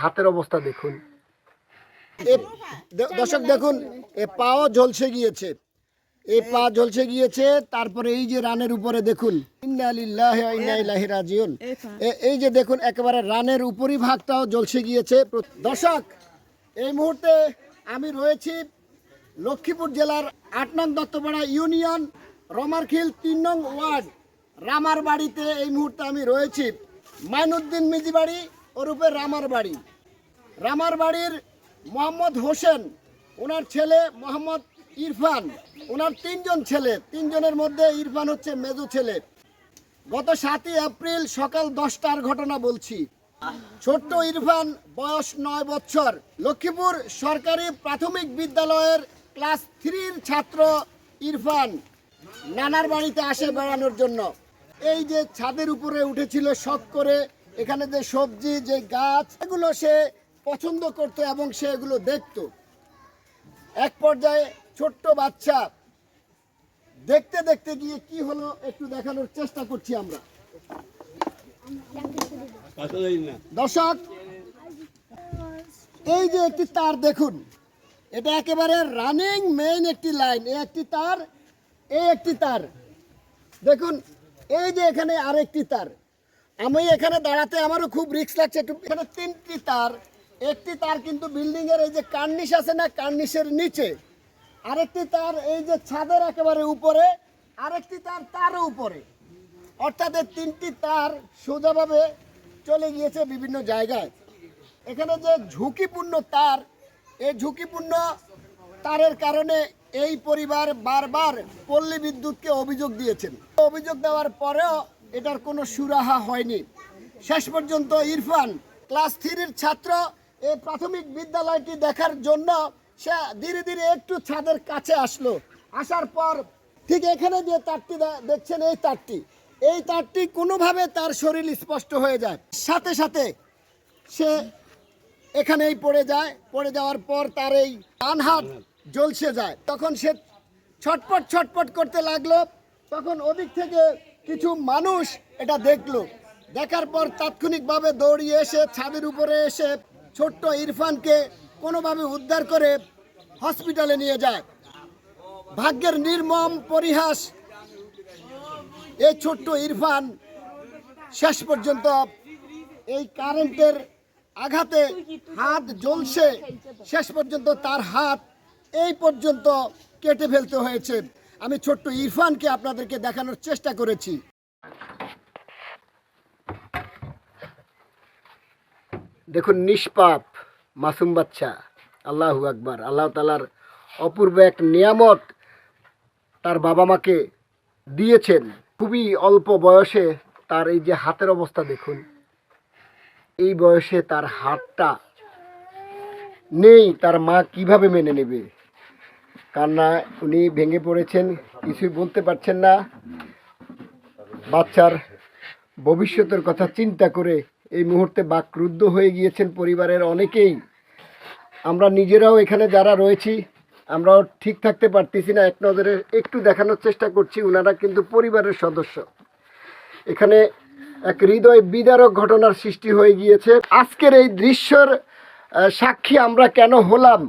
হাতের অবস্থা দেখুন। দর্শক দেখুন এ পাও ঝলসে গিয়েছে। এ পা ঝলসে গিয়েছে তারপরে এই যে রানের উপরে দেখুন রাজিউন। এই যে দেখুন একেবারে রানের উপরি ভাগটাও ঝলসে গিয়েছে। প্র- দর্শক এই মুহূর্তে আমি রয়েছি লক্ষ্মীপুর জেলার আট নং দত্তপাড়া ইউনিয়ন রমারখিল তিন নং ওয়ার্ড রামার বাড়িতে এই মুহূর্তে আমি রয়েছি। মাইনুদ্দিন মিজি বাড়ি ওরূপে রামার বাড়ি রামার বাড়ির মোহাম্মদ হোসেন, ওনার ছেলে মোহাম্মদ ইরফান, ওনার তিনজন ছেলে, তিনজনের মধ্যে ইরফান হচ্ছে মেজো ছেলে। গত সাতই এপ্রিল সকাল দশটার ঘটনা বলছি। ছোট্ট ইরফান বয়স নয় বছর। লক্ষ্মীপুর সরকারি প্রাথমিক বিদ্যালয়ের ক্লাস থ্রির ছাত্র ইরফান নানার বাড়িতে আসে বেড়ানোর জন্য। এই যে ছাদের উপরে উঠেছিল শখ করে, এখানে যে সবজি, যে গাছ, এগুলো সে পছন্দ করত এবং সে এগুলো দেখতো। এক পর্যায়ে ছোট্ট বাচ্চা দেখতে দেখতে গিয়ে কি হলো একটু দেখানোর চেষ্টা করছি আমরা। দর্শক, এই যে একটি তার দেখুন, এটা একেবারে রানিং মেইন একটি লাইন এই একটি তার এই একটি তার। দেখুন, এই যে এখানে আরেকটি তার। আমি এখানে দাঁড়াতে আমারও খুব রিস্ক লাগছে, একটু এখানে তিনটি তার একটি তার কিন্তু বিল্ডিং এর এই যে কার্নিশ আছে না, কার্নিশের নিচে। আরেকটি তার এই যে ছাদের একেবারে উপরে, আরেকটি তার তারও উপরে। অর্থাৎ তিনটি তার সোজাভাবে চলে গিয়েছে বিভিন্ন জায়গায়। এখানে যে ঝুঁকিপূর্ণ তার এই ঝুঁকিপূর্ণ তারের কারণে এই পরিবার বারবার পল্লী বিদ্যুৎকে অভিযোগ দিয়েছেন। অভিযোগ দেওয়ার পরেও এটার কোনো সুরাহা হয়নি। শেষ পর্যন্ত ইরফান, ক্লাস থ্রির ছাত্র এই প্রাথমিক বিদ্যালয়টি দেখার জন্য সে ধীরে ধীরে একটু ছাদের কাছে আসলো। আসার পর ঠিক এখানে যে তারটি দেখছেন এই তারটি। এই তারটি কোনোভাবে তার শরীর স্পষ্ট হয়ে যায়। সাথে সাথে সে এখানেই পড়ে যায়। পড়ে যাওয়ার পর তার এই আনহাত জ্বলসে যায়। তখন সে ছটপট ছটপট করতে লাগল। তখন ওদিক থেকে কিছু মানুষ এটা দেখল। দেখার পর তাৎক্ষণিকভাবে দৌড়িয়ে এসে ছাদের উপরে এসে ছোট্ট ইরফানকে কোনোভাবে উদ্ধার করে হসপিটালে নিয়ে যায়। ভাগ্যের নির্মম পরিহাস। এই ছোট্ট ইরফান শেষ পর্যন্ত এই কারেন্টের আঘাতে হাত জ্বলছে। শেষ পর্যন্ত তার হাত এই পর্যন্ত কেটে ফেলতে হয়েছে। আমি ছোট্ট ইরফানকে আপনাদেরকে দেখানোর চেষ্টা করেছি। দেখুন, নিষ্পাপ মাসুম বাচ্চা, আল্লাহু আকবার। আল্লাহ তালার অপূর্ব এক নিয়ামত তার বাবা মাকে দিয়েছেন। খুবই অল্প বয়সে তার এই যে হাতের অবস্থা দেখুন, এই বয়সে তার হাতটা নেই, তার মা কীভাবে মেনে নেবে? কান্না, উনি ভেঙে পড়েছেন, কিছুই বলতে পারছেন না। বাচ্চার ভবিষ্যতের কথা চিন্তা করে এই মুহূর্তে বাকরুদ্ধ হয়ে গিয়েছেন পরিবারের অনেকেই। আমরা নিজেরাও এখানে যারা রয়েছি, আমরাও ঠিক থাকতে পারতেছি না, এক নজরে একটু দেখানোর চেষ্টা করছি ওনারা কিন্তু পরিবারের সদস্য। এখানে এক হৃদয় বিদারক ঘটনার সৃষ্টি হয়ে গিয়েছে। আজকের এই দৃশ্যর সাক্ষী আমরা কেন হলাম,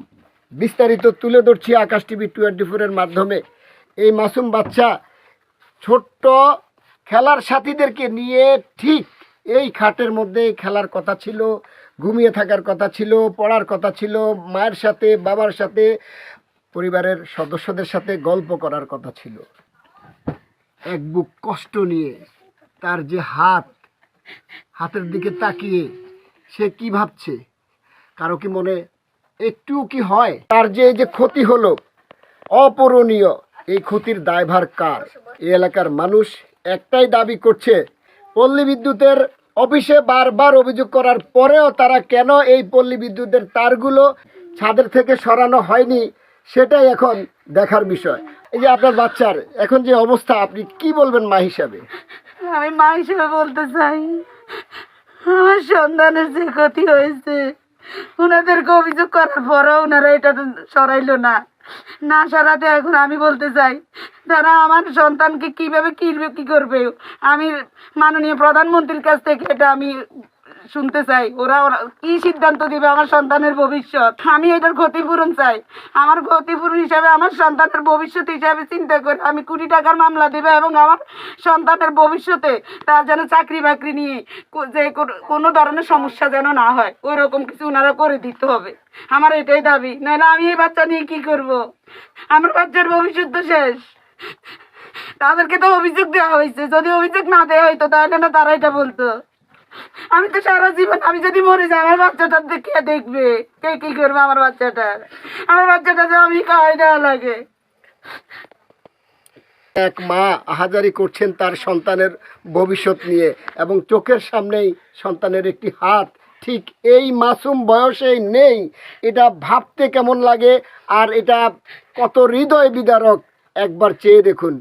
বিস্তারিত তুলে ধরছি আকাশ টিভি টোয়েন্টি ফোরের মাধ্যমে। এই মাসুম বাচ্চা ছোট্ট খেলার সাথীদেরকে নিয়ে ঠিক এই খাটের মধ্যে খেলার কথা ছিল, ঘুমিয়ে থাকার কথা ছিল, পড়ার কথা ছিল, মায়ের সাথে, বাবার সাথে, পরিবারের সদস্যদের সাথে গল্প করার কথা ছিল। এক বুক কষ্ট নিয়ে তার যে হাত, হাতের দিকে তাকিয়ে সে কি ভাবছে? কারও কি মনে একটু কি হয়? তার যে এই যে ক্ষতি হলো, অপূরণীয়। এই ক্ষতির দায়ভার কার? এই এলাকার মানুষ একটাই দাবি করছে পল্লী বিদ্যুতের অফিসে বারবার অভিযোগ করার পরেও তারা কেন এই পল্লী বিদ্যুতের তারগুলো ছাদের থেকে সরানো হয়নি, সেটাই এখন দেখার বিষয়। এই যে আপনার বাচ্চার এখন যে অবস্থা, আপনি কি বলবেন মা হিসাবে? আমি মা হিসেবে বলতে চাই, আমার সন্তানের যে ক্ষতি হয়েছে, ওনাদেরকে অভিযোগ করার পরেও ওনারা এটা সরাইলো না। না সারাতে এখন আমি বলতে চাই, তারা আমার সন্তানকে কীভাবে কিনবে কি করবে? আমি মাননীয় প্রধানমন্ত্রীর কাছ থেকে এটা আমি শুনতে চাই। ওরা ওরা কি সিদ্ধান্ত দিবে আমার সন্তানের ভবিষ্যৎ? আমি এটার ক্ষতিপূরণ চাই। আমার ক্ষতিপূরণ হিসাবে আমার সন্তানের ভবিষ্যৎ হিসাবে চিন্তা করে আমি কোটি টাকার মামলা দিবে এবং আমার সন্তানের ভবিষ্যতে তার যেন চাকরি বাকরি নিয়ে যে কোনো- ধরনের সমস্যা যেন না হয়। ওই রকম কিছু ওনারা করে দিতে হবে। আমার এটাই দাবি। নাহলে আমি এই বাচ্চা নিয়ে কি করব? আমার বাচ্চার ভবিষ্যৎ তো শেষ। তাদেরকে তো অভিযোগ দেওয়া হয়েছে। যদি অভিযোগ না দেওয়া হইতো তাহলে না তারা এটা বলতো। আমি তো সারা জীবন আমি যদি মরে যাই আমার বাচ্চাটার কে দেখবে। কে কি করবে আমার বাচ্চাটার? আমার বাচ্চাটা যে আমি খাওয়াই দেওয়া লাগে। এক মা আহাজারি করছেন তার সন্তানের ভবিষ্যৎ নিয়ে এবং চোখের সামনেই সন্তানের একটি হাত। ঠিক এই মাসুম বয়সেই নেই। এটা ভাবতে কেমন লাগে আর এটা কত হৃদয় বিদারক? একবার চেয়ে দেখুন।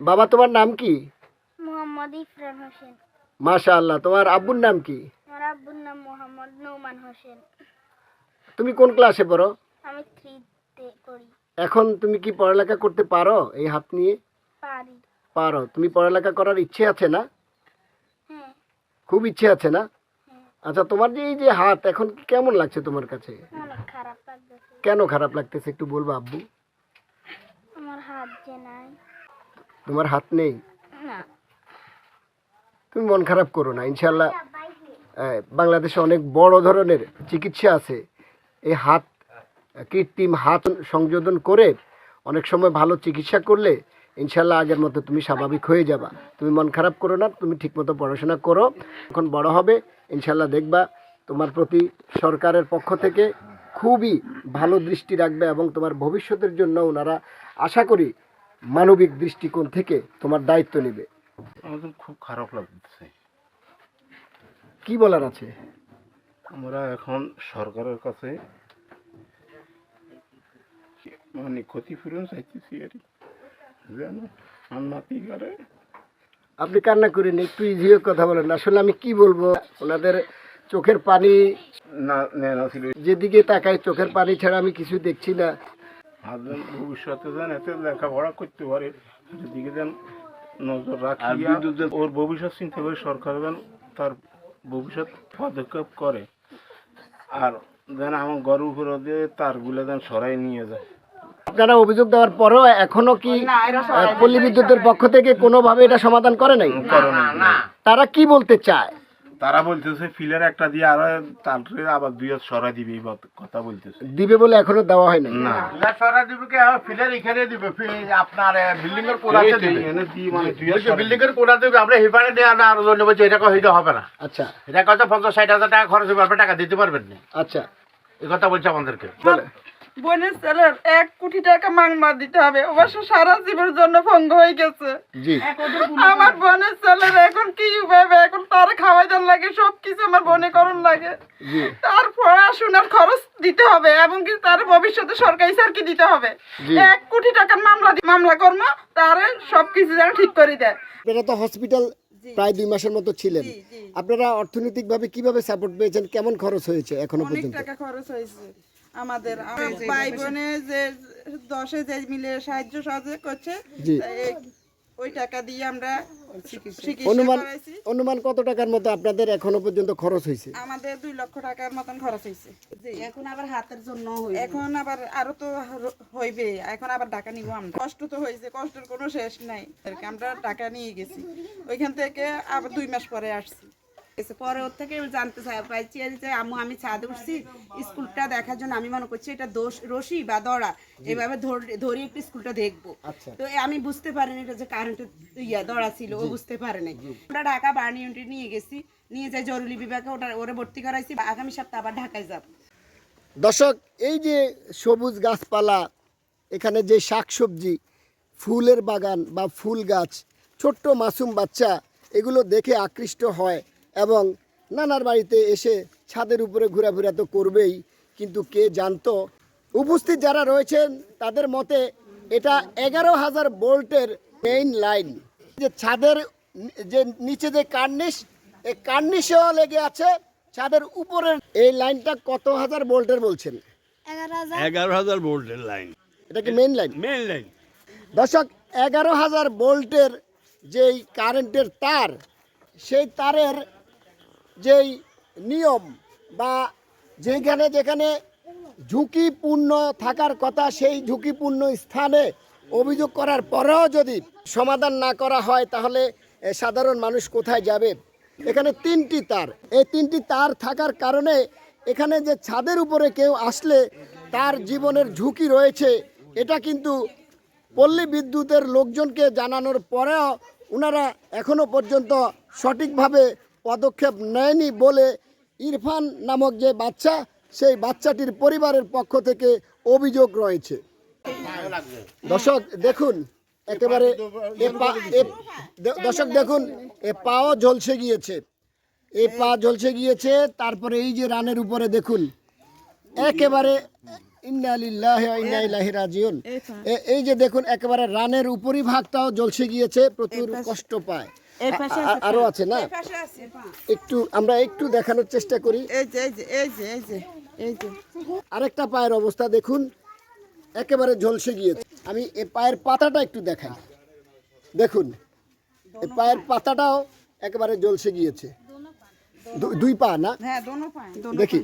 বাবা তোমার নাম কি? মোহাম্মদ ইফরান হোসেন। মাশা আল্লাহ তোমার আব্বুর নাম কি? আমার আব্বুর নাম মোহাম্মদ নৌমান হোসেন। তুমি কোন ক্লাসে পড়ো? আমি থ্রিতে করি এখন তুমি কি পড়ালেখা করতে পারো এই হাত নিয়ে? পারি। পারো তুমি পড়ালেখা করার ইচ্ছে আছে না? হ্যাঁ। খুব ইচ্ছে আছে না? আচ্ছা তোমার যে এই যে হাত এখন কেমন লাগছে তোমার কাছে? খারাপ লাগতেছে। কেন খারাপ লাগতেছে একটু বলব আব্বু? আমার হাত যে নাই। তোমার হাত নেই? তুমি মন খারাপ করো না ইনশাল্লাহ বাংলাদেশে অনেক বড় ধরনের চিকিৎসা আছে। এই হাত, কৃত্রিম হাত সংযোজন করে অনেক সময় ভালো চিকিৎসা করলে ইনশাল্লাহ আগের মতো তুমি স্বাভাবিক হয়ে যাবা। তুমি মন খারাপ করো না, তুমি ঠিকমতো পড়াশোনা করো, এখন বড় হবে ইনশাল্লাহ দেখবা তোমার প্রতি সরকারের পক্ষ থেকে খুবই ভালো দৃষ্টি রাখবে এবং তোমার ভবিষ্যতের জন্য ওনারা আশা করি মানবিক দৃষ্টিকোণ থেকে তোমার দায়িত্ব নেবে। আমাদের খুব খারাপ লাগতেছে। কি বলার আছে? আমরা এখন সরকারের কাছে মানে ক্ষতিপূরণ চাইতেছি আর। যেন নাতি করে আপনি কান্না করেন একটু ইজিও কথা বলেন। আসলে আমি কি বলব ওনাদের চোখের পানি না নেনা ছিল। যেদিকে তাকাই চোখের পানি ছাড়া আমি কিছু দেখছি না। ভবিষ্যতে যেন এতে লেখাপড়া করতে পারে যেদিকে যেন নজর রাখিয়া ওর ভবিষ্যৎ চিন্তা করে সরকার যেন তার ভবিষ্যৎ পদক্ষেপ করে। আর যেন আমার গরু ঘুরে দিয়ে তারগুলো যেন সরাই নিয়ে যায়। আপনারা অভিযোগ দেওয়ার পরও এখনও কি পল্লী বিদ্যুতের পক্ষ থেকে কোনোভাবে এটা সমাধান করে নাই? তারা কি বলতে চায়? তারা বলতেছে ফিলার একটা দিয়ে আর তারপরে আবার দুই হাত সরাই দিবে এই কথা বলতেছে। দিবে বলে এখনও দেওয়া হয় নাই? না। সরা দিবে কি? ফিলার এখানে দিবে। আপনার বিল্ডিং এর কোনাতে দিবে। এনে দিয়ে মানে দুই হাত বিল্ডিং এর কোনাতে দিবে। আমরা হেপারে দেওয়া না আরও জন্য বলছি এটা কহিতে হবে না। আচ্ছা। এটা কত পঞ্চাশ ষাট হাজার টাকা খরচ হবে আপনি টাকা দিতে পারবেন না? আচ্ছা। এই কথা বলছে আমাদেরকে। বলে বোনের ছেলের এক কোটি টাকা মাংমা দিতে হবে। অবশ্য সারা জীবনের জন্য ভঙ্গ হয়ে গেছে। আমার বোনের ছেলের এখন কি ভাবে এখন তার খাওয়াই দেন লাগে সব কিছু আমার বনে করণ লাগে। তার পড়াশোনার খরচ দিতে হবে এবং কি তার ভবিষ্যতে সরকারি দিতে হবে। এক কোটি টাকার মামলা মামলা কর্ম তার সব কিছু যেন ঠিক করে দেয়। আপনারা তো হসপিটাল প্রায় দুই মাসের মতো ছিলেন। আপনারা অর্থনৈতিকভাবে কীভাবে সাপোর্ট পেয়েছেন? কেমন খরচ হয়েছে এখনও অনেক পর্যন্ত? টাকা খরচ হয়েছে। আমাদের ভাই বোনে যে দশে যে মিলে সাহায্য সহযোগ করছে ওই টাকা দিয়ে আমরা অনুমান অনুমান কত টাকার মতো আপনাদের এখনও পর্যন্ত খরচ হয়েছে? আমাদের দুই লক্ষ টাকার মতন খরচ হয়েছে। এখন আবার হাতের জন্য এখন আবার আরও তো হইবে এখন আবার টাকা নিব আমরা। কষ্ট তো হয়েছে কষ্টের কোনো শেষ নাই। আমরা টাকা নিয়ে গেছি। ওইখান থেকে আবার দুই মাস পরে আসছি। পরে ওর থেকে জানতে পাইছি যে আম্মু আমি ছাদে উঠছি স্কুলটা দেখার জন্য আমি মনে করছি এটা দোষ রশি বা দড়া। এভাবে ধর- একটু স্কুলটা দেখব। আচ্ছা। তো আমি বুঝতে পারিনি এটা যে কারেন্টের ইয়া দড়া ছিল ও বুঝতে পারে নাই। আমরা ঢাকা বার্নি ইউনিটে নিয়ে গেছি নিয়ে যাই জরুরি বিভাগে ওটা ওরে ভর্তি করাইছি আগামী সপ্তাহে আবার ঢাকায় যাব। দর্শক এই যে সবুজ গাছপালা এখানে যে শাকসবজি ফুলের বাগান বা ফুল গাছ ছোট্ট মাসুম বাচ্চা এগুলো দেখে আকৃষ্ট হয়। এবং নানার বাড়িতে এসে ছাদের উপরে ঘোরাফেরা তো করবেই কিন্তু কে জানতো? উপস্থিত যারা রয়েছেন তাদের মতে এটা এগারো হাজার বোল্টের মেইন লাইন যে ছাদের যে নিচে যে কার্নিশ এই কার্নিশেও লেগে আছে ছাদের উপরের এই লাইনটা কত হাজার বোল্টের বলছেন? এগারো হাজার। এগারো হাজার ভোল্টের লাইন এটা কি মেইন লাইন মেইন লাইন দর্শক এগারো হাজার বোল্টের যেই কারেন্টের তার সেই তারের যেই নিয়ম বা যেখানে যেখানে ঝুঁকিপূর্ণ থাকার কথা, সেই ঝুঁকিপূর্ণ স্থানে অভিযোগ করার পরেও যদি সমাধান না করা হয়, তাহলে সাধারণ মানুষ কোথায় যাবে? এখানে তিনটি তার। এই তিনটি তার থাকার কারণে এখানে যে ছাদের উপরে কেউ আসলে তার জীবনের ঝুঁকি রয়েছে, এটা কিন্তু পল্লী বিদ্যুতের লোকজনকে জানানোর পরেও ওনারা এখনও পর্যন্ত সঠিকভাবে পদক্ষেপ নেয়নি বলে ইরফান নামক যে বাচ্চা সেই বাচ্চাটির পরিবারের পক্ষ থেকে অভিযোগ রয়েছে। দর্শক দেখুন একেবারে এ এ- দর্শক দেখুন এ পাও ঝলসে গিয়েছে। এই পা ঝলসে গিয়েছে তারপরে এই যে রানের উপরে দেখুন একেবারে এ- এই যে দেখুন একেবারে রানের উপরি ভাগটাও ঝলসে গিয়েছে প্রচুর কষ্ট পায়। আরও আছে না। একটু আমরা একটু দেখানোর চেষ্টা করি। এই যে এই যে এই যে এই যে এই যে। আরেকটা পায়ের অবস্থা দেখুন একেবারে ঝলসে গিয়েছে। আমি এ পায়ের পাতাটা একটু দেখাই। দেখুন এ পায়ের পাতাটাও একেবারে ঝলসে গিয়েছে। দুই পা না? হ্যাঁ দেখি।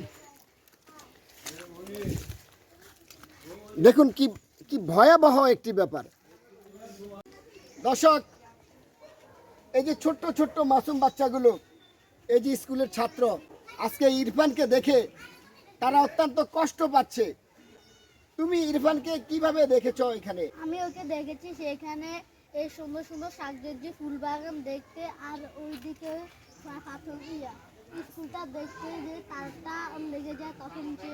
দেখুন কি কি ভয়াবহ একটি ব্যাপার। দর্শক এই যে ছোট্ট ছোট্ট মাসুম বাচ্চাগুলো, এই যে স্কুলের ছাত্র, আজকে ইরফানকে দেখে তারা অত্যন্ত কষ্ট পাচ্ছে। তুমি ইরফানকে কীভাবে দেখেছ এখানে? আমি ওকে দেখেছি সেখানে এই সুন্দর সুন্দর শাকসবজি ফুল বাগান দেখতে, আর ওইদিকে পাথর স্কুলটা দেখতে যে তারটা লেগে যায় তখন যে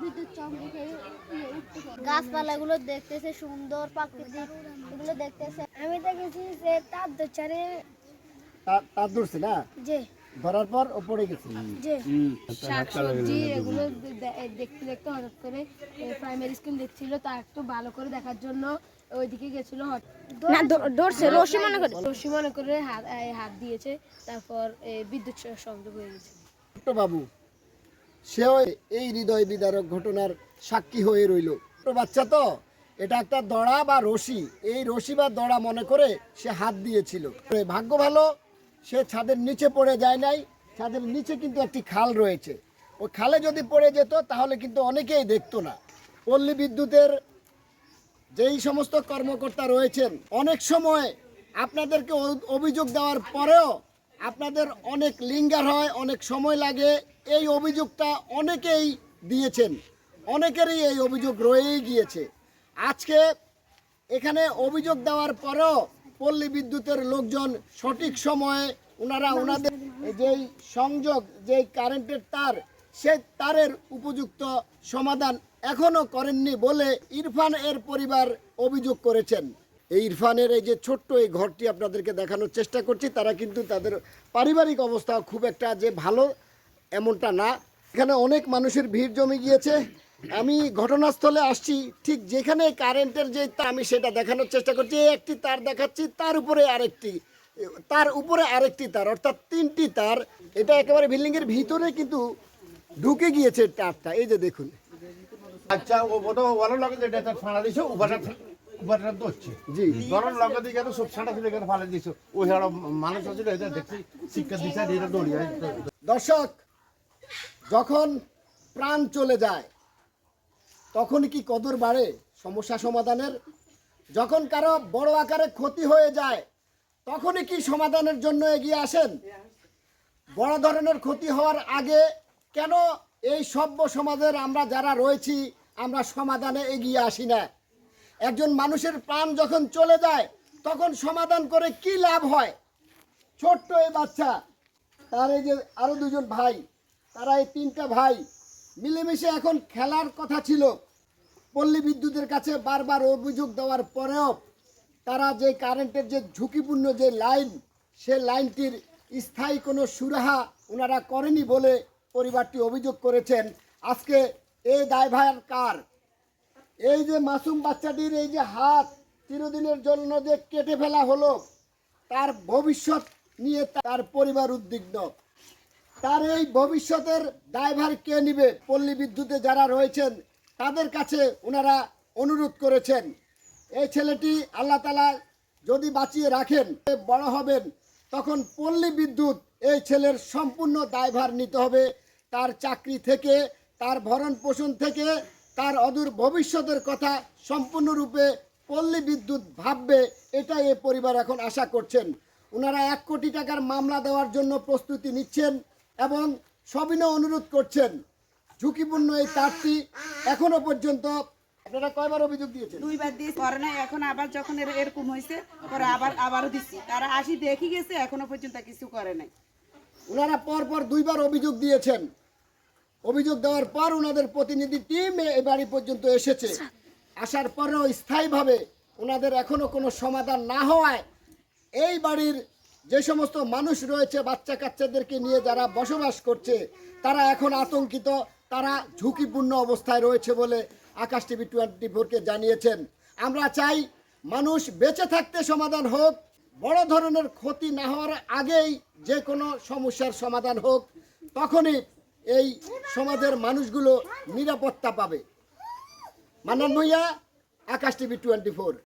বিদ্যুৎ চমকে গাছপালাগুলো দেখতেছে সুন্দর প্রাকৃতিক এগুলো দেখতেছে। আমি দেখেছি যে তার দোচারে তার ধরছে না যে ধরার পর ও পড়ে গেছে শাকসবজি এগুলো দেখতে দেখতে হঠাৎ করে প্রাইমারি স্কুল দেখছিল তা একটু ভালো করে দেখার জন্য ওইদিকে গেছিল না ধরছে রশি মনে করে। রশি মনে করে হাত হাত দিয়েছে তারপর বিদ্যুৎ সংযোগ হয়ে গেছে। ছোট্ট বাবু সেও এই হৃদয় বিদারক ঘটনার সাক্ষী হয়ে রইল। ছোট বাচ্চা তো এটা একটা দড়া বা রশি। এই রশি বা দড়া মনে করে সে হাত দিয়েছিল। ভাগ্য ভালো সে ছাদের নিচে পড়ে যায় নাই, ছাদের নিচে কিন্তু একটি খাল রয়েছে। ওই খালে যদি পড়ে যেত, তাহলে কিন্তু অনেকেই দেখতো না। পল্লী বিদ্যুতের যেই সমস্ত কর্মকর্তা রয়েছেন, অনেক সময় আপনাদেরকে অভিযোগ দেওয়ার পরেও আপনাদের অনেক লিঙ্গার হয়, অনেক সময় লাগে। এই অভিযোগটা অনেকেই দিয়েছেন। অনেকেরই এই অভিযোগ রয়েই গিয়েছে। আজকে এখানে অভিযোগ দেওয়ার পরেও পল্লী বিদ্যুতের লোকজন সঠিক সময়ে ওনারা ওনাদের যেই সংযোগ, যেই কারেন্টের তার, সে তারের উপযুক্ত সমাধান এখনও করেননি বলে ইরফান এর পরিবার অভিযোগ করেছেন। এই ইরফানের এই যে ছোট্ট এই ঘরটি আপনাদেরকে দেখানোর চেষ্টা করছি, তারা কিন্তু তাদের পারিবারিক অবস্থা খুব একটা যে ভালো এমনটা না। এখানে অনেক মানুষের ভিড় জমে গিয়েছে। আমি ঘটনাস্থলে আসছি ঠিক যেখানে কারেন্টের যে তার আমি সেটা দেখানোর চেষ্টা করছি। একটি তার দেখাচ্ছি তার উপরে আরেকটি তার উপরে আরেকটি তার অর্থাৎ তিনটি তার। এটা একেবারে বিল্ডিংয়ের ভিতরে কিন্তু ঢুকে গিয়েছে তারটা। এই যে দেখুন। আচ্ছা ও বোধ ওয়ালের লগে যেটা তার ফাড়া দিছো উবারটা উবারটা দচ্ছে জি। ধরন লগে দিকে তো সব ছাড়া ছিল এখানে ফাড়া দিছো। ওই হাড় মানুষ আছে এটা দেখছি শিক্ষা দিশা এটা দৌড়িয়ে দর্শক যখন প্রাণ চলে যায় তখন কি কদর বাড়ে? সমস্যা সমাধানের? যখন কারও বড় আকারে ক্ষতি হয়ে যায়, তখনই কি সমাধানের জন্য এগিয়ে আসেন? বড় ধরনের ক্ষতি হওয়ার আগে কেন এই সভ্য সমাজের আমরা যারা রয়েছি, আমরা সমাধানে এগিয়ে আসি না? একজন মানুষের প্রাণ যখন চলে যায়, তখন সমাধান করে কি লাভ হয়? ছোট্ট এই বাচ্চা, তার এই যে আরও দুজন ভাই, তারা এই তিনটা ভাই মিলেমিশে এখন খেলার কথা ছিল। পল্লী বিদ্যুতের কাছে বারবার অভিযোগ দেওয়ার পরেও তারা যে কারেন্টের যে ঝুঁকিপূর্ণ যে লাইন, সে লাইনটির স্থায়ী কোনো সুরাহা ওনারা করেনি বলে পরিবারটি অভিযোগ করেছেন। আজকে এই দায়ভার কার? এই যে মাসুম বাচ্চাটির এই যে হাত চিরদিনের জন্য যে কেটে ফেলা হলো, তার ভবিষ্যৎ নিয়ে তার পরিবার উদ্বিগ্ন। তার এই ভবিষ্যতের দায়ভার কে নিবে? পল্লী বিদ্যুতে যারা রয়েছেন, তাদের কাছে ওনারা অনুরোধ করেছেন। এই ছেলেটি আল্লাহ তালা যদি বাঁচিয়ে রাখেন বড় হবেন, তখন পল্লী বিদ্যুৎ এই ছেলের সম্পূর্ণ দায়ভার নিতে হবে। তার চাকরি থেকে, তার ভরণ পোষণ থেকে, তার অদূর ভবিষ্যতের কথা সম্পূর্ণরূপে পল্লী বিদ্যুৎ ভাববে, এটাই এ পরিবার এখন আশা করছেন। ওনারা এক কোটি টাকার মামলা দেওয়ার জন্য প্রস্তুতি নিচ্ছেন। এবং সবিনয় অনুরোধ করছেন। ঝুঁকিপূর্ণ এই তারটি এখনও পর্যন্ত আপনারা কয়বার অভিযোগ দিয়েছেন? দুইবার দিয়ে করে না এখন আবার যখন এর- এরকম হয়েছে পরে আবার আবারও দিচ্ছি। তারা আসি দেখি গেছে এখনও পর্যন্ত কিছু করে নাই। ওনারা পর পর দুইবার অভিযোগ দিয়েছেন। অভিযোগ দেওয়ার পর ওনাদের প্রতিনিধি টিম এই বাড়ি পর্যন্ত এসেছে। আসার পরেও স্থায়ীভাবে ওনাদের এখনও কোনো সমাধান না হওয়ায় এই বাড়ির যে সমস্ত মানুষ রয়েছে বাচ্চা কাচ্চাদেরকে নিয়ে যারা বসবাস করছে, তারা এখন আতঙ্কিত, তারা ঝুঁকিপূর্ণ অবস্থায় রয়েছে বলে আকাশ টিভি টোয়েন্টি ফোরকে জানিয়েছেন। আমরা চাই মানুষ বেঁচে থাকতে সমাধান হোক, বড় ধরনের ক্ষতি না হওয়ার আগেই যে কোনো সমস্যার সমাধান হোক, তখনই এই সমাজের মানুষগুলো নিরাপত্তা পাবে। Mannan Bhuiyan, Akash TV twenty four.